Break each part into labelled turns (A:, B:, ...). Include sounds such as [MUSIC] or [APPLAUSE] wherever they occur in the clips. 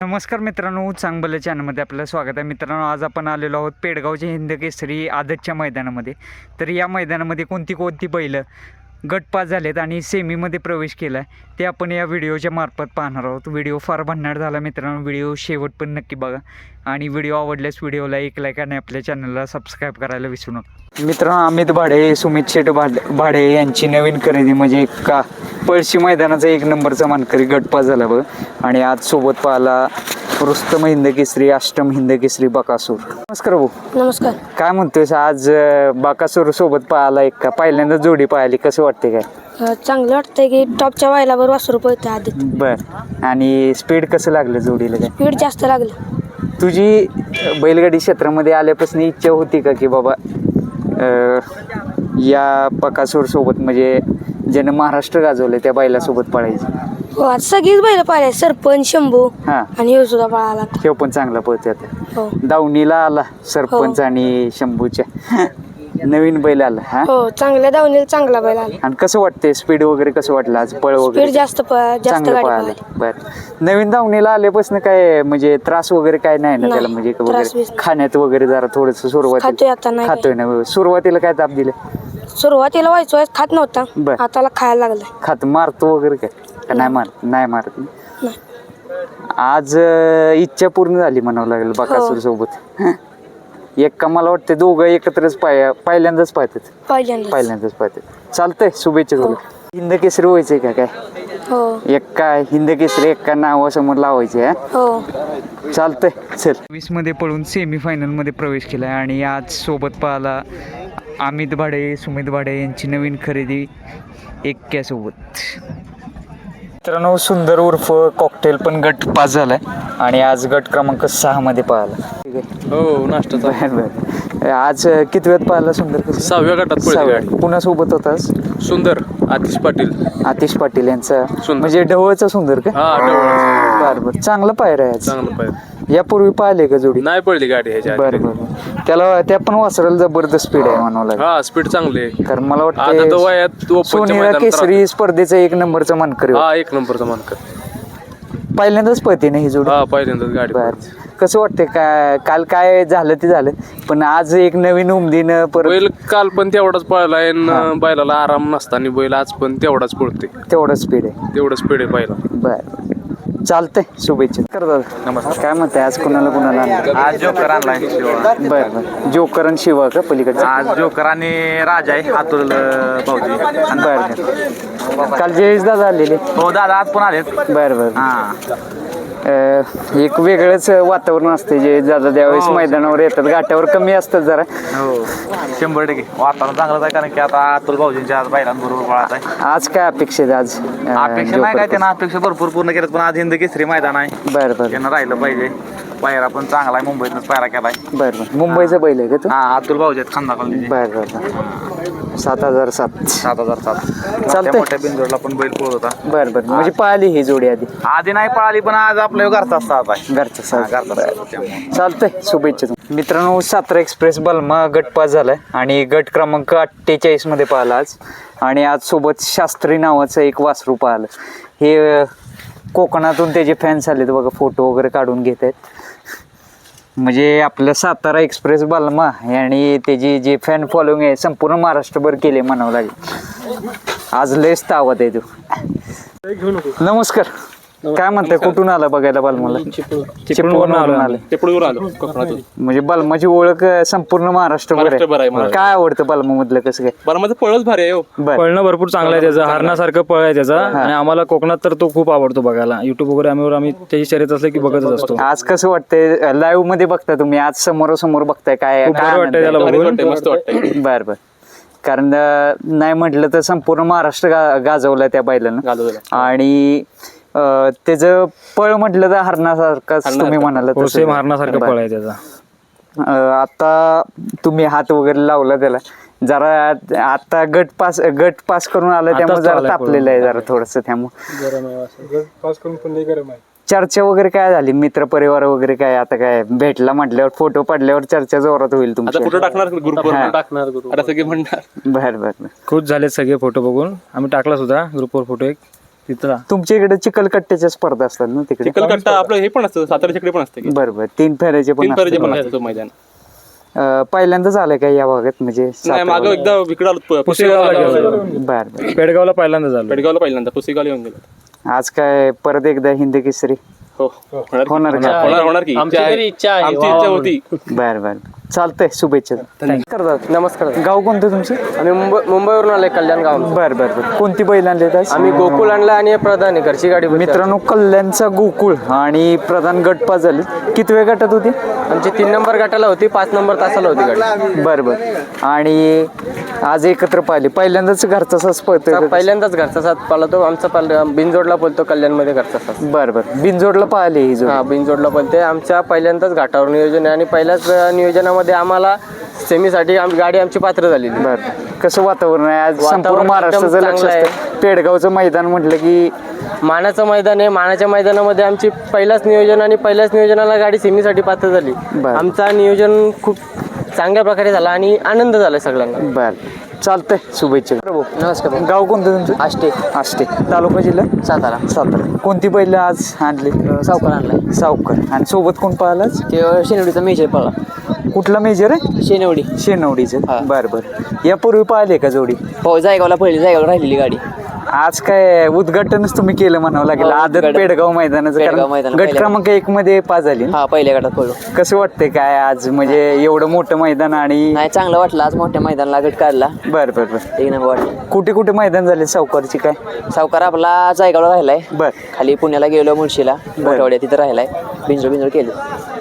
A: नमस्कार मित्रांनो चांगलं चॅनलमध्ये आपलं स्वागत आहे. मित्रांनो आज आपण आलेलो आहोत पेडगावच्या हिंद केसरी आदतच्या मैदानामध्ये. तर या मैदानामध्ये कोणती कोणती बैलं गट पास झालेत आणि सेमीमध्ये प्रवेश केला आहे ते आपण या व्हिडिओच्या मार्फत पाहणार आहोत. व्हिडिओ फार भन्नाट झाला मित्रांनो व्हिडिओ शेवट पण नक्की बघा. आणि व्हिडिओ आवडल्यास व्हिडिओला एक लाईक आणि आपल्या चॅनलला सबस्क्राईब करायला विसरू नका. मित्रांनो अमित भाडे सुमित शेठ भाड भाडे यांची नवीन खरेदी म्हणजे का पळशी मैदानाचा एक नंबरचा मानकरी गटपास झाला बघ. आणि आज सोबत पाहिला रुस्तम हिंद केसरी अष्टम हिंद केसरी बकासूर. नमस्कार भाऊ.
B: नमस्कार.
A: काय म्हणतोयस? आज बकासूर सोबत पाहायला एक का? पहिल्यांदा जोडी पाहिली कसं वाटते काय?
B: चांगलं वाटतंय की टॉपच्या वायला बरोबर वासरू पळतं आधी
A: बर. आणि स्पीड कसं लागलं जोडीला काय?
B: स्पीड जास्त लागलं.
A: तुझी बैलगाडी क्षेत्रामध्ये आल्यापासून इच्छा होती का की बाबा या बकासूर सोबत म्हणजे ज्यानं महाराष्ट्र गाजवलं त्या बैलासोबत पळायची?
B: हो आज सगळीच बैल पाहिले सरपंच शंभू
A: हां.
B: आणि ह्यो सुद्धा पळाला
A: हे पण चांगला पळतो आता.
B: हो.
A: दावणीला आला सरपंच आणि शंभूच्या. नवीन बैल आला हा?
B: हो चांगल्या धावणीला चांगला बैल आला.
A: आणि कसं वाटतंय? स्पीड वगैरे कसं वाटलं आज? पळ
B: स्पीड
A: वगैरे
B: जास्त प- जास्त
A: चांगलं
B: गाडी
A: पळालं.
B: पळाली.
A: बर. नवीन दावणीला आल्यापासून काय म्हणजे त्रास वगैरे काय नाही ना
B: नाही,
A: त्याला? म्हणजे
B: त्रास
A: वगैरे
B: बीस.
A: खाण्यात वगैरे जरा थोडस
B: खातोय
A: सुरुवातीला
B: आता नाही.
A: खातोय ना? सुरुवातीला काय ताप दिलं.
B: सुरुवातीला व्हायचो खात नव्हता.
A: बर.
B: आताला खायला लागलाय.
A: खात मारतो वगैरे काय? का नाही मार नाही मारत आज अं, इच्छा पूर्ण झाली म्हणावं लागेल बकासूर सोबत एक का मला वाटतं दोघं एकत्रच पाय पहिल्यांदाच पाहतात.
B: पहिल्यांदा
A: पहिल्यांदाच पाहतात. चालतंय शुभेच्छा तुला हिंद केसरी व्हायचंय का काय?
B: हो.
A: एक्का हिंद केसरी एक्का नावासमोर लावायचे हा?
B: हो.
A: चालतंय चल. वीसमध्ये पळून सेमी फायनलमध्ये प्रवेश केलाय आणि आज सोबत पाहला अमित भाडे सुमित भाडे यांची नवीन खरेदी एक्क्यासोबत. मित्रांनो सुंदर उर्फ कॉकटेल पण गट पास झालाय आणि आज गट क्रमांक सहा मध्ये पाहिला. ठीक आहे
C: हो नाश्ताचा
A: बर बर आज किती वेळात पाहिला सुंदर कसं?
C: सहाव्या गटात पळते
A: सहाव्या.
C: गाडी.
A: पुन्हा सोबत होतास?
C: सुंदर आतिश पाटील.
A: आतिश पाटील यांचा.
C: सुंदर.
A: म्हणजे ढवळचा सुंदर का?
C: हा डवळा
A: बर बर. चांगलं पायर आहे आज
C: चांगलं पाहिजे
A: यापूर्वी पाहिले का जोडी?
C: नाही पडली गाडी ह्याच्या आधी.
A: बर बर. त्याला त्या पण वासराला जबरदस्त स्पीड आहे म्हणावं लागेल.
C: हा स्पीड चांगली आहे.
A: कारण मला
C: आता
A: वाटतं
C: वयात
A: सोनेरा
C: मैदानात
A: केसरी स्पर्धेचा एक नंबरचा मानकरी होता.
C: हा एक नंबरचा मानकर.
A: पहिल्यांदाच पळते ना ही जोडी?
C: हा पहिल्यांदाच गाडी
A: बर. कसं वाटतंय? काय काल काय झालं ते झालं. पण आज एक नवीन उमदीनं परत
C: बैल काल पण तेवढाच पळलाय आणि बैलाला आराम नसताना बैल आज पण तेवढाच पळते
A: तेवढं स्पीड आहे.
C: तेवढं स्पीड आहे बैला
A: बर. चालतंय. शुभेच्छा. कर दादा. नमस्कार. काय म्हणताय? आज कुणाला कुणाला आणलं?
D: आज जोकर आणलाय शिवा.
A: बर बर. जोकर आणि शिवा का पलीकडचा?
D: आज जोकर आणि राजा आहे अतुल अं, भाऊजी. आणि
A: बर. काल जयेश दादा आलेले.
D: हो दादा आज पण आलेत.
A: बर बर.
D: हा.
A: एक वेगळंच वातावरण असते जे दादा त्यावेळेस
D: हो.
A: मैदानावर येतात घाटावर कमी असतात जरा.
D: हो. शंभर टक्के. वातावरण चांगलंच आहे कारण की आता अतुल भाऊजींच्या आज बैलांबरोबर पळत आहे.
A: आज काय अपेक्षित आज?
D: अपेक्षा नाही काय त्यांना अपेक्षा भरपूर पूर्ण केल्यात पण आज हिंद केसरी मैदान आहे.
A: बर बर.
D: त्यांना राहिलं पाहिजे. पायरा पण चांगला आहे मुंबईतनंच पायरा केलाय.
A: बर बर. मुंबईचा बैल आहे का तू?
D: हा अतुल भाऊजी आहेत खांदा कॉलनीचे.
A: बर बर बर. सात हजार सात.
D: सात हजार सात.
A: चालतंय.
D: मोठ्या मोठ्या बिंदूरला पण बैल पळत होता.
A: बर बर. म्हणजे पाहिली ही जोडी आधी.
D: आधी नाही पळाली पण आज आपल्या घरचा असतात आहे.
A: घरचं
D: हा,
A: साज.
D: घरचा त्यामुळे.
A: चालतंय. शुभेच्छा तुम्हाला. मित्रांनो सातारा एक्सप्रेस बलमा गट पास झालाय आणि गट क्रमांक अठ्ठेचाळीसमध्ये पाहिला आज. आणि आज सोबत शास्त्री नावाचं एक वासरू पाहिलं. हे अं, कोकणातून त्याचे फॅन्स आलेत बघा फोटो वगैरे काढून घेत आहेत म्हणजे आपलं सातारा एक्सप्रेस बलमा आणि त्याची जी फॅन फॉलोइंग आहे संपूर्ण महाराष्ट्रभर केले म्हणावं लागेल. आज लयच तावत आहे तू. नमस्कार. काय म्हणताय? कुठून आला बघायला बलमाला? चिपळूणवरून आलं
C: चिपळूण आलो कोकणातून.
A: म्हणजे बलमाची ओळख संपूर्ण महाराष्ट्रभर
C: महाराष्ट्रभर आहे,
A: आहे
C: महाराष्ट्र.
A: काय आवडतं बलमा मधलं कसं काय?
C: बरं माझं पळच भारी आहे हो.
A: बर.
E: पळणं भरपूर चांगलं आहे त्याचं हरणासारखं पळ आहे त्याचा. आणि आम्हाला कोकणात तर तो खूप आवडतो बघायला. युट्यूब वगैरे आम्ही आम्ही त्याची शर्यत असले की बघतच असतो.
A: आज कसं वाटतंय? लाईव्हमध्ये बघता तुम्ही? आज समोरासमोर बघताय काय?
E: खूप बरं वाटतंय त्याला
A: आनंद
C: भारी
E: बघून.
C: वाटतंय मस्त वाटतंय.
A: आहे? बर बर. कारण अं, नाही म्हटलं तर संपूर्ण महाराष्ट्र गा- गाजवलाय त्या बैलानं. आणि अं, त्याचं पळ म्हटलं तर हरणासारखंच तुम्ही म्हणाल
E: हो सेम हरणासारखं पळ आहे त्याचा.
A: आता तुम्ही हात वगैरे लावला त्याला. जरा आता गट पास गट पास करून आलं
E: आताच
A: त्यामुळे जरा
E: आलाय
A: तापलेलं आहे जरा थोडस त्यामुळे. चर्चा वगैरे काय झाली? मित्र परिवार वगैरे काय? आता काय? भेटला म्हटल्यावर फोटो पडल्यावर चर्चा जोरात होईल
C: आता
A: तुमच्या
C: कुठं टाकणार ग्रुपवर
A: हा.
C: टाकणार आता सगळे म्हणणार.
A: बर बर बर.
E: खुश झालेत सगळे फोटो बघून. आम्ही टाकला सुद्धा ग्रुपवर फोटो एक. तिथला
A: तुमच्या इकडे चिखलकट्ट्याच्या स्पर्धा असतात ना तिकडे?
F: चिखलकट्टा आपलं हे पण असतं सातारा चिकडे पण असतं की.
A: बरं बरं. तीन फेऱ्याचे पण
F: तीन फेरीचे पण. असतं तो मैदान.
A: अं, पहिल्यांदाच आलंय का या भागात? म्हणजे
F: नाही मागं एकदा इकडं आलो
E: पुसेगावला गेलो.
A: बरं बरं.
E: पेडगावला पहिल्यांदा झालं
F: पेडगावला पहिल्यांदा पुसेगावला येऊन गेलो.
A: आज काय परत एकदा हिंद केसरी?
F: हो होणार की?
A: होणार का?
F: होणार होणार की?
G: आमची तरी इच्छा आहे.
F: आमची इच्छा होती.
A: बर बर. चालतंय शुभेच्छा. करतात.
G: नमस्कार.
A: गाव कोणतं तुमचं?
G: आम्ही मुंबई मुंबईवरून आलोय कल्याण गाव
A: बर बर बर. कोणती बैल आणले
G: आम्ही गोकुळ आणला आणि प्रधान आहे घरची गाडी मित्र
A: मित्रांनो कल्याणचा गोकुळ आणि प्रधान गटपा झाले कितव्या गटात होती?
G: आमची तीन नंबर गाठाला होती पाच नंबर तासाला होती गाडी.
A: बर बर. आणि आज एकत्र पाहिले. पहिल्यांदाच घरचा सास पळतोय का?
G: पहिल्यांदाच घरचा साथ पालतो आमचा पाल बिनजोडला बोलतो कल्याणमध्ये घरचा साथ
A: बर बर. बिनजोडला पाहिले ही जोडी.
G: हा बिनजोडला बोलते. आमच्या पहिल्यांदाच घाटावर नियोजन आहे आणि पहिल्याच नियोजनामध्ये आम्हाला सेमीसाठी आम गाडी आमची पात्र झालेली.
A: बर. कसं वातावरण आहे? आज
G: वातावरण
A: संपूर्ण
G: एकदम
A: महाराष्ट्राचं लक्ष
G: चांगलं.
A: असतं. पेडगावचं मैदान म्हटलं की
G: मानाचं मैदान आहे. मानाच्या मैदानामध्ये आमची पहिल्याच नियोजन आणि पहिल्याच नियोजनाला गाडी सेमीसाठी पात्र झाली.
A: बरं.
G: आमचा नियोजन खूप चांगल्या प्रकारे झाला आणि आनंद झाला सगळ्यांना.
A: बर. चालतंय. शुभेच्छा.
G: नमस्कार
A: गाव कोणतं तुमचं?
G: आष्टे.
A: आष्टे. तालुका जिल्हा?
G: सातारा.
A: सातारा. कोणती बैल आज आणली?
G: सावकार आणलाय.
A: सावकर. आणि सोबत कोण पाहिलाच
G: ते शेनवडीचा मेजर पळा
A: कुठला मेजर आहे?
G: शेनवडी
A: शेनवडीचं बर बर. यापूर्वी पाहिले का जोडी?
G: हो जायगावला पहिली जायगावला राहिलेली गाडी.
A: आज काय उद्घाटनच तुम्ही केलं म्हणावं लागेल.
G: हो,
A: आदत
G: उद्घाटन.
A: पेडगाव मैदानाचं.
G: पेडगाव
A: कारण
G: मैदान
A: गट
G: पहिल्या-
A: क्रमांक एक मध्ये पास झाली. ना.
G: हा पहिल्या गटात पळलो.
A: कसं वाटतंय काय आज? म्हणजे एवढं मोठं मैदान आणि
G: नाही चांगलं वाटलं. आज मोठ्या मैदानाला गट काढला.
A: बर बर बर.
G: एक नंबर वाटलं.
A: कुठे कुठे मैदान झाले सावकारची काय?
G: सावकार आपला जायगावला राहिलाय.
A: बर.
G: खाली पुण्याला गेलो मुळशीला. मोठवड्या तिथं राहिलाय. बिंजो बिंजो केलं.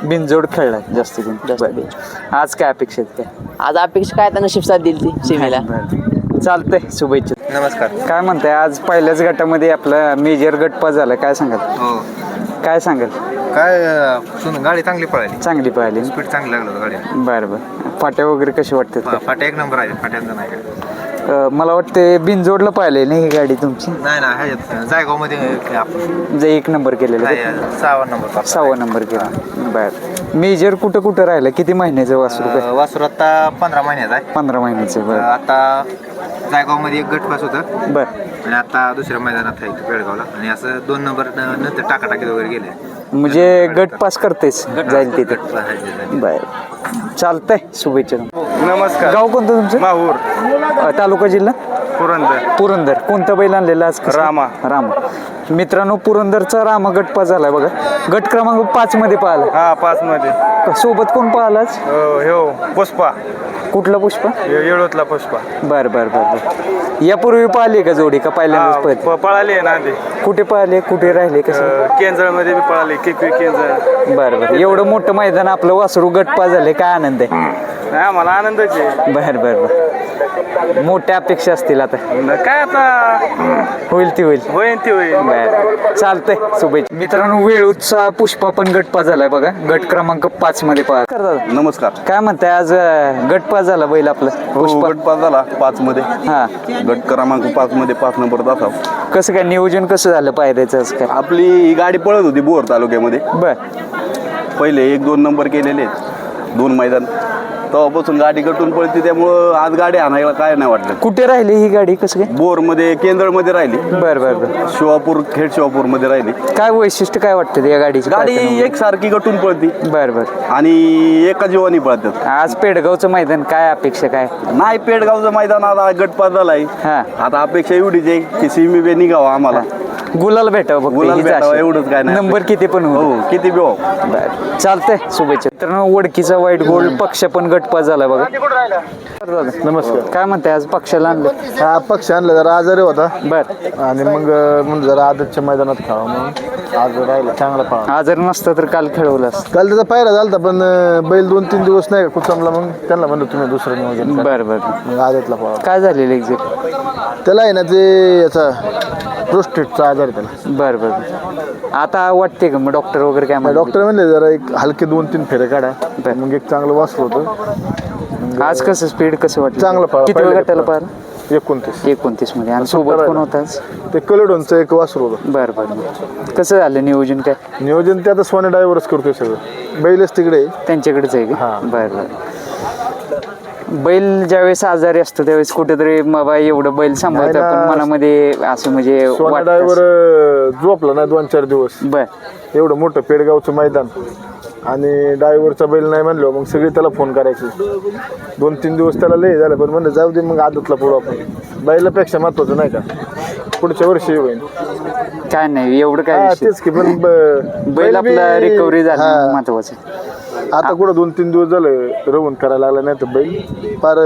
A: बिनजोड खेळला जास्त
G: जास्त
A: बर.
G: बिनजोड.
A: आज काय अपेक्षित काय?
G: आज अपेक्षा काय? आता नशीब साथ दिली ती सेमीला
A: बरं. चालतंय शुभेच्छा.
H: नमस्कार.
A: काय म्हणताय आज पहिल्याच गटामध्ये आपला मेजर गट पास झाला काय सांगाल?
H: हो.
A: काय सांगाल?
H: काय अं, सुन गाडी चांगली पळाली.
A: चांगली पाहिली
H: स्पीड चांगली लागलं गाडी
A: बरं बरं. फाट्या वगैरे कशी वाटतात?
H: फा- फाट्या एक नंबर आहे फाट्यांचा नाही. काय
A: अं, मला वाटते बिनजोडला पाहिले ना ही गाडी तुमची?
H: नाही ना ह्याच्यात जायगावमध्ये आपण
A: जे एक नंबर केलेलं
H: नाही सहावा नंबर.
A: सहावा नंबर केला. बर. मेजर कुठं कुठं राहिलं? किती महिन्याचं वासरू काय?
H: वासरू आता पंधरा महिन्याचा आहे.
A: पंधरा महिन्याचं
H: अं,
A: बरं
H: आता जायगावमध्ये एक गट पास होतं.
A: बर.
H: आणि आता दुसऱ्या मैदानात आहे इथं पेडगावला आणि असं दोन नंबर न- नंतर टाकाटाकीत वगैरे गेले.
A: म्हणजे गट पास करतेच जाईल तिथे. बर. चालतंय शुभेच्छा
H: नमस्कार.
A: गाव कोणतं तुमचं?
H: माहूर.
A: अं, तालुका जिल्हा?
H: पुरंदर.
A: पुरंदर. कोणता बैल आणलेला आज? कसं?
H: रामा.
A: रामा. मित्रांनो पुरंदरचा रामा गट पास झालाय बघा. गट क्रमांक पाच मध्ये पाहिला.
H: हा पाच मध्ये.
A: सोबत कोण पाहिलाच
H: हो पुष्पा.
A: कुठला पुष्प?
H: येळोतला पुष्पा.
A: बर बर बर बर. यापूर्वी पाहिले का जोडी का पहिल्यांदाच पळते?
H: पळाली ना आधी.
A: कुठे पाहिले कुठे राहिले? कसं?
H: केंजळमध्ये पळाली किकवी केंजळ.
A: बर बर. एवढं मोठं मैदान आपलं वासरू गट पास झाले काय आनंद आहे.
H: नाही आम्हाला आनंदच आहे.
A: बर बर बर. मोठ्या अपेक्षा असतील आता.
H: न काय आता?
A: होईल ती होईल.
H: होईन ती होईल
A: बर चालतंय शुभेच्छा. मित्रांनो वेळूचा पुष्पा पण गटपा झालाय बघा. गट क्रमांक पाच मध्ये पहा. करतात
I: नमस्कार.
A: काय म्हणताय आज अं, गटपास झाला बैल आपलं
I: हो
A: पुष्पा?
I: गट झाला पाच मध्ये.
A: हा.
I: गट क्रमांक पाच मध्ये पाच नंबर तासा
A: कसं काय नियोजन कसं झालं पायऱ्याचं आज काय?
I: आपली ही गाडी पळत होती बोर तालुक्यामध्ये.
A: बर.
I: पहिले एक दोन नंबर केलेले आहेत. दोन मैदान. तेव्हापासून गाडी गटून पळते त्यामुळं आज गाडी आणायला काय नाही वाटलं.
A: कुठे राहिली ही गाडी? कसं काय?
I: बोरमध्ये केंद्रमध्ये राहिली.
A: बर बर बर.
I: शिवापूर खेड शिवापूरमध्ये राहिली.
A: काय वैशिष्ट्य काय वाटतं या गाडीची?
I: गाडी एक सारखी गटून पळती.
A: बर बर.
I: आणि एका जीवानी पळतात.
A: आज पेडगावचं मैदान काय अपेक्षा काय?
I: नाही पेडगावचं मैदान आता गटपास झालाय.
A: हा.
I: आता अपेक्षा एवढीच आहे की सिमी बे निघावा आम्हाला.
A: गुलाल भेटावं फक्त
I: गुलाल
A: हीच
I: भेटावं
A: आशा.
I: एवढंच काय नाही.
A: नंबर किती पण हो
I: हो किती बी हो.
A: बर चालतंय. शुभेच्छा. मित्रांनो वडकीचा वाईट गोल्ड पक्ष पण गटपास झाला बघा. नमस्कार. काय म्हणताय आज पक्षाला आणलं?
J: हा पक्ष आणला जरा आजारी होता.
A: बर.
J: आणि मग म्हणजे जरा आदतच्या मैदानात खेळावा म्हणून. आज राहिला चांगला पळा
A: आजार नसता तर काल खेळवलं असतं.
J: काल त्याचा पायरा झालता पण अं, बैल दोन तीन दिवस नाही का कुचमला मग. त्यांना म्हणलं तुम्ही दुसरं नियोजन करा.
A: बर बर.
J: मग आदतला पळा
A: काय झालेलं एक्झॅक्ट
J: त्याला आहे ना ते याचा प्रोस्टेटचा आजार आहे त्याला
A: बर बर. आता वाटते का मग डॉक्टर वगैरे काय म्हणले?
J: डॉक्टर म्हणले जरा एक हलके दोन तीन फेरे काढा मग एक चांगलं वाचलं होतं
A: आज कसं स्पीड कसं वाटलं
J: चांगलं पळा.
A: किती
J: पहिलं
A: गटाला. पाहिलं
J: एकोणतीस
A: एकोणतीसमध्ये आणि सोबत कोण होता आज
J: ते कलेडोनचं एक वासरू होतं
A: बर बर. कसं झालं नियोजन काय
J: नियोजन ते आता सोने ड्रायव्हरच करतोय सगळं बैलच तिकडे आहे.
A: त्यांच्याकडेच आहे का
J: हा.
A: बर बर बैल ज्यावेळेस आजारी असतो त्यावेळेस कुठेतरी बाबा एवढं बैल सांभाळतो
J: नाही ना.
A: पण मनामध्ये असं म्हणजे
J: सोना
A: वाटतं
J: ड्रायव्हर
A: असं.
J: झोपला नाही दोन चार दिवस
A: बर
J: एवढं मोठं पेडगावचं मैदान आणि ड्रायव्हरचा बैल नाही म्हणलो मग सगळे त्याला फोन करायचे दोन तीन दिवस त्याला लय झालं पण म्हणलं जाऊ दे मग आदतला पुढं आपण बैलापेक्षा महत्वाचं नाही का पुढच्या वर्षी होईल
A: काय नाही एवढं काय
J: हा,
A: विषय.
J: तेच की पण ब-
A: बैल
J: बी-
A: आपला रिकव्हरी झाली
J: हा.
A: महत्वाचं
J: आता कुठं दोन तीन दिवस झालं रवून करायला लागला नाही तर बैल. फार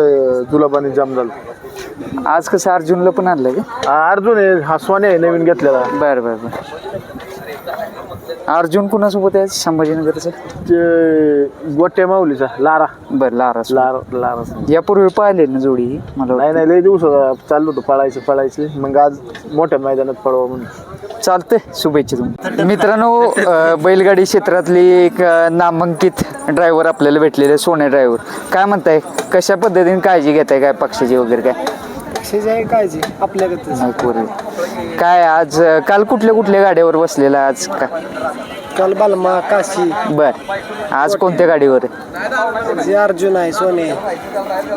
J: जुलाबाने जाम झालं.
A: आज कसं अर्जुनला पण आणलं का?
J: अर्जुन आहे हा सोने आहे नवीन घेतलेला.
A: बर बर बर. अर्जुन कुणासोबत आहे संभाजीनगरचं?
J: ते गोट्या माऊलीचा लारा.
A: बर लारा
J: लारा लारा
A: यापूर्वी पाहिले ना जोडी? मला
J: नाही नाही लय दिवस चाललो होतो पळायचं पळायचं. मग आज मोठ्या मैदानात पळवा म्हणून.
A: चालतंय. शुभेच्छा तुम्हाला. मित्रांनो अं, बैलगाडी क्षेत्रातली एक अं, नामांकित ड्रायव्हर आपल्याला भेटलेले सोने ड्रायव्हर काय म्हणताय? कशा पद्धतीने काळजी घेताय काय? पक्षाची वगैरे काय?
G: काळजी आपल्याकडे
A: नाही, पोरं. काय आज अं, काल कुठल्या कुठल्या गाड्यावर बसलेला आज? का?
G: काल बालमा काशी.
A: बर. आज कोणत्या गाडीवर आहे?
G: जे अर्जुन आहे सोने.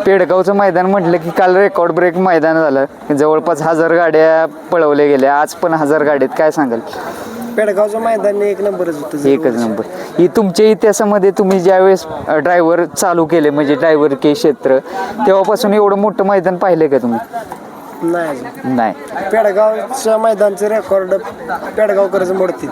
A: पेडगावचं मैदान म्हटलं की काल रेकॉर्ड ब्रेक मैदान झालं. जवळपास हजार गाड्या पळवल्या गेल्या. आज पण हजार गाड्यात काय सांगाल?
G: पेडगावचं मैदान एक नंबरच होतं
A: एकच नंबर. ही तुमच्या इतिहासामध्ये तुम्ही ज्यावेळेस ड्रायव्हर चालू केले म्हणजे ड्रायव्हर के क्षेत्र तेव्हापासून एवढं मोठं मैदान पाहिलंय का तुम्ही?
G: नाही
A: नाही.
G: पेडगावच्या मैदानचे रेकॉर्ड पेडगावकरच मोडतील.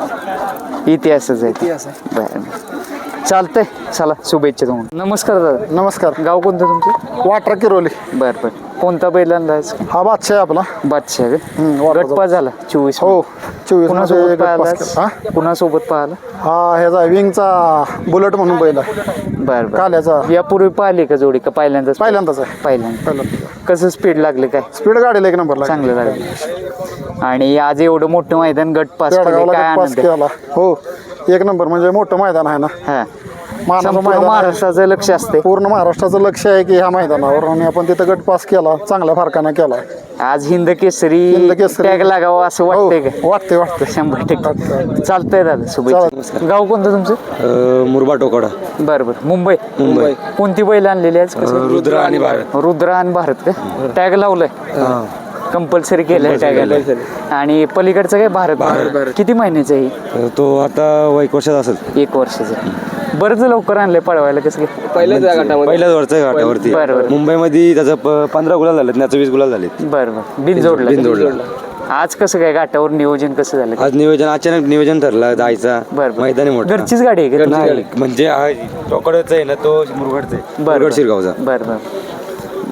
A: इतिहासच आहे.
G: इतिहास आहे.
A: बरं. चालतंय. चला शुभेच्छा तुम्हाला. नमस्कार दादा.
J: नमस्कार.
A: गाव कोणतं तुमचं?
J: वाटरा किरोली.
A: बरं बरं. कोणता बैल
J: हा बादशाह आहे आपला.
A: बादशाह
J: हम्म, वाटरा
A: गटपा झाला चोवीस
J: हो चोवीस
A: कुणासोबत
J: मध्ये
A: पाहिला.
J: हा?
A: कुणासोबत पाहिला?
J: हा ह्याचा विंगचा बुलेट म्हणून बैल आहे.
A: बर बर.
J: काल्याचा.
A: यापूर्वी पाहिले का जोडी? का पहिल्यांदाच
J: पहिल्यांदाच आहे.
A: पहिल्यांदा.
J: पहिल्यांदा
A: कसं स्पीड लागले काय?
J: स्पीड गाडीला एक नंबर लागला.
A: चांगलं लागलं. आणि आज एवढं मोठं मैदान गट पास केले
J: पेडगावला
A: काय
J: गट पास
A: आनंद?
J: केला. हो. एक नंबर म्हणजे मोठं मैदान आहे ना.
A: हा.
J: मानाचं
A: संपूर्ण
J: मैदान आहे.
A: महाराष्ट्राचं लक्ष असते.
J: पूर्ण महाराष्ट्राचं लक्ष आहे की ह्या मैदानावर आणि आपण तिथं गट पास केला चांगल्या फरकानं केला.
A: आज हिंद केसरी
J: हिंद केसरी.
A: टॅग लागावं असं
J: हो
A: वाटतंय का?
J: वाटते वाटते
A: शंभर टक्के. चालतंय दादा शुभेच्छा. गाव कोणतं तुमचं?
E: मुरबा टोकडा.
A: बरं बरं. मुंबई. मुंबई. कोणती बैल आणलेली आज? कसं?
E: रुद्र आणि भारत.
A: रुद्र आणि भारत का? टॅग लावलंय. कंपल्सरी केलंय टॅग आणि पलीकडचं काय भारत किती महिन्याचं आहे?
E: तो आता एक वर्षात असेल.
A: एक वर्षाचं बरंच लवकर आणलंय पळवायला कसं काय?
G: पहिल्याच गटामध्ये
E: पहिल्याच वरच्या घाटावरती.
A: बरं, बरं.
E: मुंबईमध्ये त्याचं प- पंधरा गुलाल झालेत त्याचं वीस गुलाल झालेत.
A: बरं बरं. बिन जोडला
E: बिनजोडला.
A: आज कसं काय घाटावर नियोजन कसं झालं?
E: आज नियोजन अचानक नियोजन ठरलं जायचा.
A: बरं बरं.
E: मैदानी मोठा.
A: घरचीच गाडी आहे का तुमची?
E: नाही म्हणजे टोकडच आहे ना तो मुरगडचा आहे.
A: बरं
E: मुरगड शिरगावचा.
A: बरं बरं.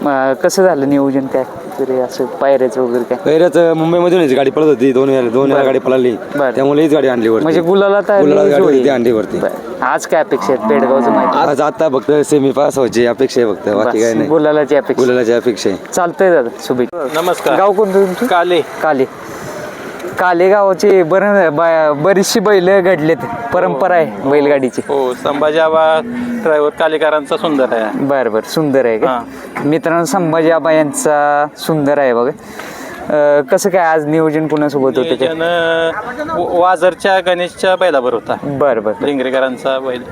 A: मग कसं झालं नियोजन काय? तरी असं पायऱ्याचं वगैरे काय?
E: पहिल्याच मुंबईमधून हीच गाडी पळत होती. दोन वेळा दोन वेळा गाडी पळाली.
A: बरं.
E: त्यामुळे हीच गाडी आणली वरती.
A: म्हणजे गुलाला
E: गुलाला गाडी होती ती
A: तर
E: आणली वरती
A: आज काय अपेक्षा आहेत पेडगावचं माहिती?
E: आज आता फक्त सेमी पास व्हायची अपेक्षा आहे फक्त. बाकी काय नाही.
A: गुलालाची अपेक्षा.
E: गुलालाची अपेक्षा आहे.
A: चालतंय दादा शुभेच्छा
F: नमस्कार.
A: गाव कोणतं तुमचं?
F: काले.
A: काले. काले गावाचे बरं ब- बरीचशी बैल घडलेत. परंपरा आहे बैलगाडीची.
F: हो संभाजी आबा ड्रायव्हर कालेकरांचा सुंदर आहे.
A: बरं बरं सुंदर आहे का? मित्रांनो संभाजी आबा यांचा सुंदर आहे बघा. अं, कसं काय आज नियोजन कुणासोबत होतं काय
F: नियोजन अं, व- वाजरच्या गणेशच्या बैलाबर होता.
A: बरं बरं.
F: लिंगरेकरांचा बैल.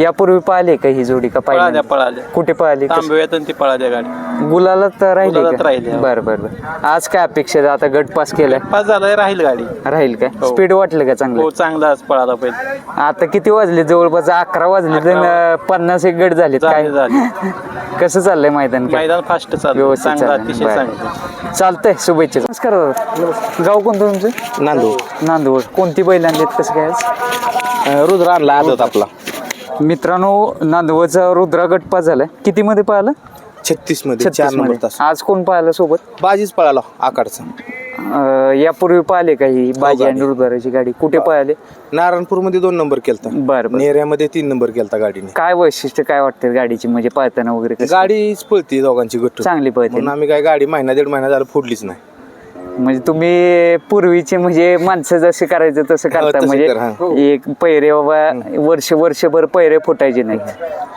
A: यापूर्वी पाहिले का ही जोडी का
F: पळाल्या
A: पाहिजे
F: पळाल्या.
A: कुठे पाहिली
F: तांबव्यात आणि ती पळाल्या गाडी.
A: गुलाला तर राहिले
F: गुलालात
A: का?
F: राहिली, हो.
A: बरं बरं बरं. आज काय अपेक्षा आहे? आता गट पास केलाय.
F: पास झालाय राहील गाडी.
A: राहील काय
F: हो.
A: स्पीड वाटलं का
F: हो
A: चांगलं
F: चांगलाच पळाला पहिले
A: आता किती वाजले? जवळपास अकरा वाजले तर अं, पन्नास एक गट झाले काय?
F: झाले झाले. [LAUGHS]
A: कसं चाललंय मैदान? काय
F: मैदान फास्ट चालू
A: व्यवस्थित
F: चांगलं
A: चाललंय.
F: अतिशय
A: बरं.
F: चांगलं.
A: चालतंय शुभेच्छा. नमस्कार दादा. गाव कोणतं तुमचं?
D: नांदू
A: नांदूर. कोणती बैल आणलीत? कसं काय आज?
D: रुद्र आणला आदत आपला.
A: मित्रांनो नांदवचा रुद्रा गट पास झालाय. किती मध्ये पाहिलं?
D: छत्तीसमध्ये चार
A: 36
D: नंबर तास.
A: आज कोण पाहिलं सोबत?
D: बाजीच पळाला आकारचा
A: अं, यापूर्वी पाहिले का ही बाजी आणि रुद्राची गाडी? कुठे पाहिले?
D: नारायणपूरमध्ये दोन नंबर केलता.
A: बरं बरं.
D: नेऱ्यामध्ये तीन नंबर केलता गाडीने.
A: काय वैशिष्ट्य काय वाटते गाडीची? म्हणजे पाळताना वगैरे कसं?
D: गाडीच पळती दोघांची गट
A: चांगली पळते.
D: म्हणून आम्ही काय गाडी महिना दीड महिना झाला फोडलीच नाही.
A: म्हणजे तुम्ही पूर्वीचे म्हणजे माणसं जसे करायचं तसं करता.
D: तसं
A: म्हणजे
D: कर, हा.
A: एक पैरे बाबा वर्ष वर्षभर पैरे फुटायचे नाहीत.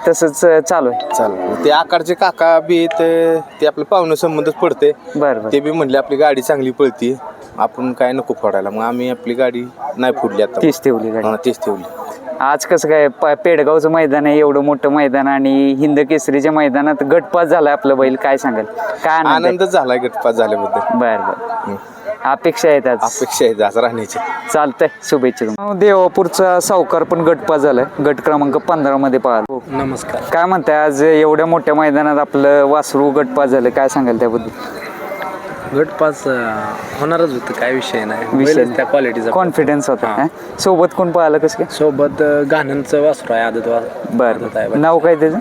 A: तसंच चालू आहे.
D: चालेल ते आकारचे काका बी ते ते आपलं पाहुणं संबंधच पडते.
A: बरं बरं.
D: ते बी म्हणले आपली गाडी चांगली पळती. आपण काय नको फोडायला. मग आम्ही आपली गाडी नाही फोडली आता.
A: तीच ठेवली गाडी.
D: हा, तीच ठेवली.
A: आज कसं काय प- पेडगावचं मैदान आहे एवढं मोठं मैदान आणि हिंद केसरीच्या मैदानात गटपास झालाय आपलं बैल काय सांगाल? काय आनंद
C: झाला गटपात झाल्याबद्दल.
A: बर बर. अपेक्षा आहेत आज?
C: अपेक्षा आहे असं राहण्याची.
A: चालतंय शुभेच्छा. देवापूरचा सावकार पण गटपास झालाय. गट क्रमांक पंधरा मध्ये पाहिला
C: नमस्कार.
A: काय म्हणताय आज एवढ्या मोठ्या मैदानात आपलं वासरू गटपास झालं काय सांगाल त्याबद्दल?
C: गटपास होणारच होतं काय विषय नाही.
A: विषय
C: त्या क्वालिटीचा
A: कॉन्फिडन्स होता हा? सोबत कोण पाहिलं कसं काय?
C: सोबत गाण्यांचं वासरू आहे आदत वासरू
A: बर. नाव काय त्याचं?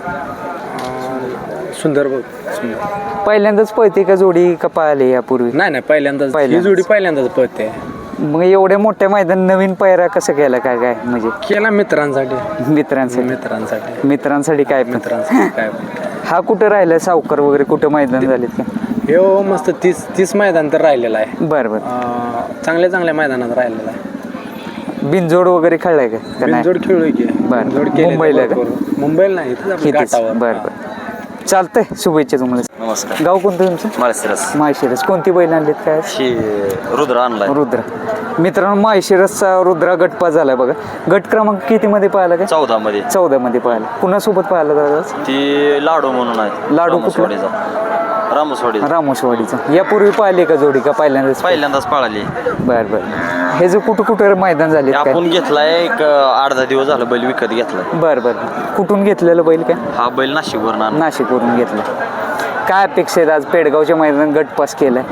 C: सुंदर बघ सुंदर
A: पहिल्यांदाच पळते का जोडी का पाहिले यापूर्वी?
C: नाही नाही पहिल्यांदाच.
A: पहिल्यांदाच.
C: ही जोडी पहिल्यांदाच पळते.
A: मग एवढ्या मोठ्या मैदान नवीन पायरा कसं केला काय काय? म्हणजे
C: केला मित्रांसाठी.
A: मित्रांसाठी.
C: मित्रांसाठी.
A: मित्रांसाठी काय पण.
C: मित्रांसाठी काय
A: हा कुठं राहिला सावकार वगैरे? कुठं मैदान झालेत का?
C: हो मस्त तीस तीस मैदान तर राहिलेलं आहे.
A: बरं बरं.
C: अं, चांगल्या चांगल्या मैदानात राहिलेलं आहे.
A: बिनजोड वगैरे खेळलाय का? का नाही?
C: बिनजोड खेळलोय की.
A: बरं.
C: बिनजोड केलेलं आहे
A: मुंबईला का?
C: भरपूर. मुंबईला नाही इथंच आपल्या
A: कितीच
C: घाटावर.
A: बरं बरं. चालतंय. शुभेच्छा तुम्हाला.
D: नमस्कार.
A: गाव कोणतं तुमचं?
D: माळशिरस.
A: माळशिरस. कोणती बैल आणलीत काय?
D: ही रुद्र आणलाय.
A: रुद्र. मित्रांनो माळशिरसचा रुद्रा गटपा झालाय बघा. गट क्रमांक किती मध्ये पाहिला काय?
D: चौदा मध्ये
A: चौदा मध्ये पाहिला. कुणासोबत पाहिला दादा
D: ती लाडू म्हणून आहे.
A: लाडू कुठला?
D: रामसवाडीचा रामसवाडीचा.
A: रामोसवाडीचा. यापूर्वी पाहिले का जोडी का पहिल्यांदाच?
D: पहिल्यांदाच पळाली.
A: बर बर. हे जो कुठं कुठं मैदान झाले
D: आपण घेतलाय एक दहा दिवस झालं बैल विकत घेतलाय.
A: बर बर. कुठून घेतलेलं बैल काय?
D: हा बैल नाशिकवरून
A: नाशिकवरून घेतलं. काय अपेक्षा आहेत आज? पेडगावच्या मैदानात गटपास केलाय.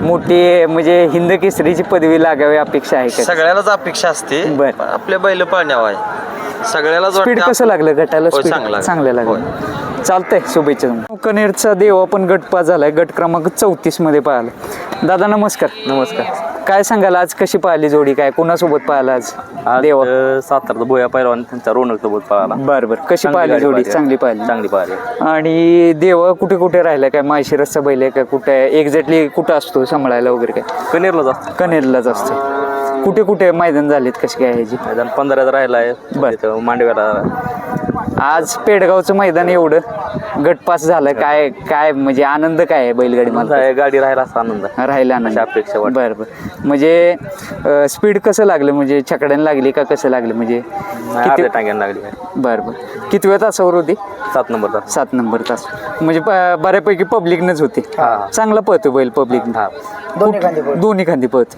A: मोठी म्हणजे हिंद केसरीची पदवी लागावी अपेक्षा आहे का?
D: सगळ्यालाच अपेक्षा असते.
A: बर.
D: आपल्या बैल पळण्यावर आहे. सगळ्यालाच
A: स्पीड
D: वाटतं
A: कसं लागलं गटाला
D: होय,
A: स्पीड
D: चांगलं लागलं.
A: चांगलं लागलं. चालतंय शुभेच्छा कनेरचा देवा पण गटपास झालाय गट क्रमांक चौतीसमध्ये पाहिला दादा नमस्कार.
G: नमस्कार.
A: काय सांगाल आज कशी पाहिली जोडी? काय कुणासोबत पाहिला आज देवा?
G: सातारचा बोया पैलवान त्यांचा रोनक सोबत पळाला
A: बर बर. कशी पाहिली जोडी? चांगली पाहिली.
G: चांगली पाहिली.
A: आणि देवा कुठे कुठे राहिला काय माशिरसचा बैल आहे का कुठे? एक्झॅक्टली कुठं असतो सांभाळायला वगैरे काय?
G: कनेरला जास्त
A: कनेरलाच असतो. कुठे कुठे मैदान झालेत? कशी काय ह्याची
G: मैदान पंधराचा राहिला आहे. तिथं मांडव्याला
A: आज पेडगावचं मैदान एवढं गटपास झालं काय काय म्हणजे आनंद काय आहे बैलगाडी
G: आहे, गाडी राहिला असता आनंद. आहे.
A: राहिला आनंद.
G: अशी अपेक्षा वाटते.
A: बरं बरं. म्हणजे स्पीड कसं लागलं? म्हणजे छकड्यानं लागली का कसं लागलं? म्हणजे
G: नाही, अर्ध्या टांग्यानं लागली. आहे.
A: बरं बरं. किती वेळ तासावर होती?
G: सात नंबरचा
A: सात नंबर तास. म्हणजे बऱ्यापैकी पब्लिकनंच होते.
G: हा.
A: चांगला पळतो बैल पब्लिक
G: हा.
A: दोन्ही खांदी पळतो.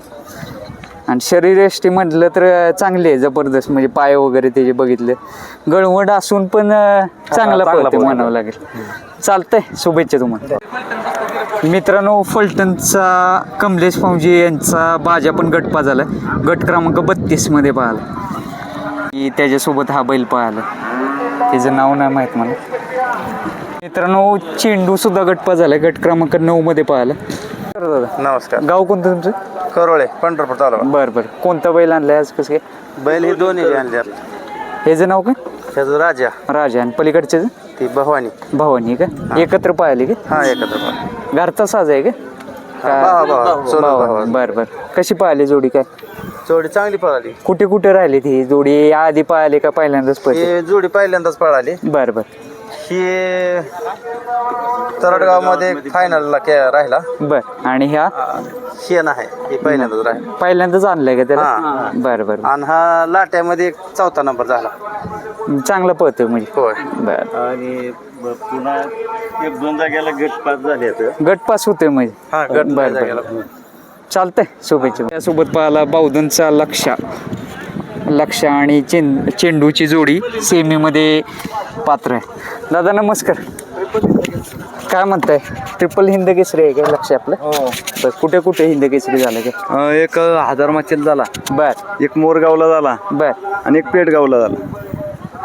A: आणि शरीर एष्टी म्हटलं तर चांगले आहे जबरदस्त. म्हणजे पाय वगैरे त्याचे बघितले. गळवड असून पण चांगला पळते. म्हणावं लागेल. चालतंय शुभेच्छा तुम्हाला. मित्रांनो फलटणचा कमलेश फौजी यांचा बाजा पण गटपा झाला. गट क्रमांक बत्तीसमध्ये पाहिला. की त्याच्यासोबत हा बैल पाहिला. त्याचं नाव नाही माहीत मला. मित्रांनो चेंडू सुद्धा गटपा झाला. गट क्रमांक नऊ मध्ये पाहिला दादा
J: नमस्कार.
A: गाव कोणतं तुमचं?
J: करोळे पंढरपूर तालुका.
A: बरं बरं. कोणता बैल आणलाय आज? कसं काय?
J: बैल हे दोन्ही आणले
A: ह्याचं नाव काय?
J: त्याचं राजा.
A: राजा. आणि पलीकडच्याचं
J: ती भवानी.
A: भवानी का? एकत्र पाहिले का?
J: हा एकत्र
A: घरचा साज आहे का?
J: भावा, भावा, सोनू भावा.
A: भावा. बरं बरं. कशी पाहिली जोडी काय?
J: जोडी चांगली पळाली.
A: कुठे कुठे राहिली ती जोडी? आधी पाहिली का पहिल्यांदाच
J: ही जोडी पहिल्यांदाच पळाली.
A: बरं बरं.
J: ही तरडगावमध्ये फायनलला राहिला.
A: बरं आणि ह्या?
J: शेण आहे ही पहिल्यांदाच राहिला.
A: पहिल्यांदाच आणलंय का
J: हा.
A: त्याला बरं बरं.
J: आणि हा लाट्यामध्ये एक चौथा नंबर झाला.
A: चांगला पळतोय म्हणजे.
J: होय.
A: बरं.
I: आणि पुन्हा एक दोन जागेला गट पास झाले
A: गटपास होतोय म्हणजे.
J: हा गट
A: बरं. बरं. चालतंय शुभेच्छा. त्यासोबत पाहिला बावधनचा लक्षा लक्षा आणि चेंड चेंडूची जोडी सेमीमध्ये पात्र आहे. दादा नमस्कार. काय म्हणताय? ट्रिपल हिंद केसरी आहे काय लक्ष आपलं? बस कुठे कुठे हिंद केसरी झालं काय
I: एक हजार माचेल झाला.
A: बर.
I: एक मोरगावला झाला.
A: बर.
I: आणि एक पेटगावला झाला.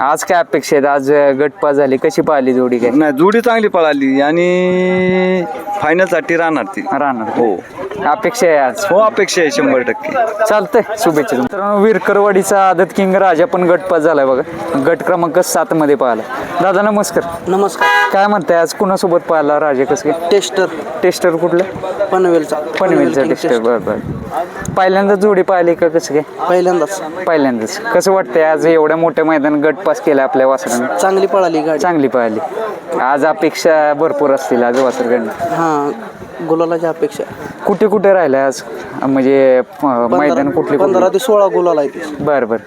A: आज काय अपेक्षा आहेत? आज गटपा झाली. कशी पाहिली जोडी काय?
I: नाही जोडी चांगली पळाली. आणि फायनलसाठी राहणार ती.
A: राहणार.
I: हो.
A: अपेक्षा आहे आज.
I: हो अपेक्षा आहे शंभर टक्के.
A: चालतंय शुभेच्छा मित्रांनो विरकरवाडीचा आदत किंग राजा पण गटपास झालाय बघा. गट क्रमांक सात मध्ये पाहिला. दादा नमस्कार.
G: नमस्कार.
A: काय म्हणताय आज कुणासोबत पाहिला राजा कसं काय?
G: टेस्टर.
A: टेस्टर कुठलं?
G: पनवेलचा.
A: पनवेलचा टेस्टर बरं बरं. पहिल्यांदा जोडी पाहिली का कसं काय?
G: पहिल्यांदाच.
A: पहिल्यांदाच. कसं वाटतंय आज एवढ्या मोठ्या मैदान गट पास केला आपल्या वासरानं?
G: चांगली पळाली गाडी.
A: चांगली पाहिली आज अपेक्षा भरपूर असतील आज वासरकडनं
G: हा. गुलालाच्या अपेक्षा
A: कुठे कुठे राहिलं आज? म्हणजे मैदान कुठले
G: पंधरा ते सोळा गुलाल आहे
A: बरं बरं.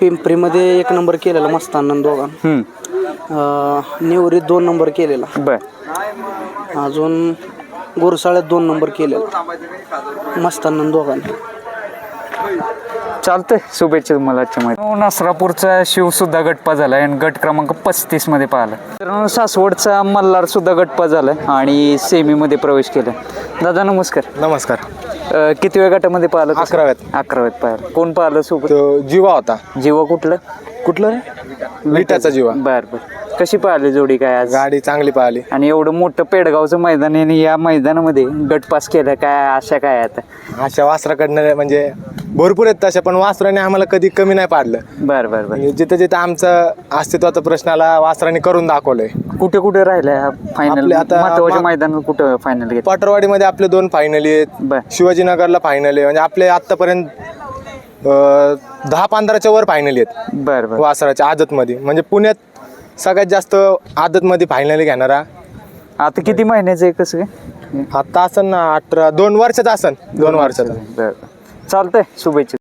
C: पिंपरीमध्ये एक नंबर केलेला मस्तानंद दोघां
A: हम्म,
C: नेवरीत दोन नंबर केलेला.
A: बर.
C: अजून गोरसाळ्यात दोन नंबर केलेला. मस्तानंद दोघांनी.
A: चालतंय. शुभेच्छा तुम्हाला आजच्या माहिती नसरापूरचा शिव सुद्धा गटपा झालाय आणि गट क्रमांक पस्तीसमध्ये पाहिला. तर सासवडचा मल्हार सुद्धा गटपा झालाय आणि सेमी मध्ये प्रवेश केला दादा नमस्कार.
K: नमस्कार.
A: अं, किती वेळ गटामध्ये पाहिलं?
K: अकराव्यात.
A: अकराव्यात पाहिलं. कोण पाहिलं सोबत?
K: तो जीवा होता.
A: जीवा कुठलं?
K: कुठलं विटाचा जीवा.
A: बर बर. कशी पाहिली जोडी काय आज?
K: गाडी चांगली पाहिली
A: आणि एवढं मोठं पेडगावचं मैदान आहे आणि या मैदानामध्ये गट पास केलं काय आशा काय आता?
K: अशा वासराकडनं म्हणजे भरपूर आहेत तशा पण वासराने आम्हाला कधी कमी नाही पाडलं.
A: बर बर बर.
K: म्हणजे जिथं जिथं आमचं अस्तित्वाचा प्रश्नाला वासराने करून दाखवलंय.
A: कुठे कुठे राहिलाय फायनल
K: आपले आता
A: महत्त्वाच्या
K: मा-
A: मैदानात कुठं फायनल घेत
K: पाटरवाडीमध्ये आपले दोन फायनली आहेत. शिवाजीनगरला फायनल आहे. म्हणजे आपले आत्तापर्यंत अं, दहा पंधराच्या वर फायनली आहेत
A: बर बर.
K: वासराच्या आदतमध्ये. म्हणजे पुण्यात सगळ्यात जास्त आदतमध्ये फायनली घेणारा.
A: आता किती महिन्याचं आहे कसं काय?
K: आता असन ना अठरा दोन वर्षाचा असन. दोन वर्षाचा.
A: बर. चालतंय. शुभेच्छा.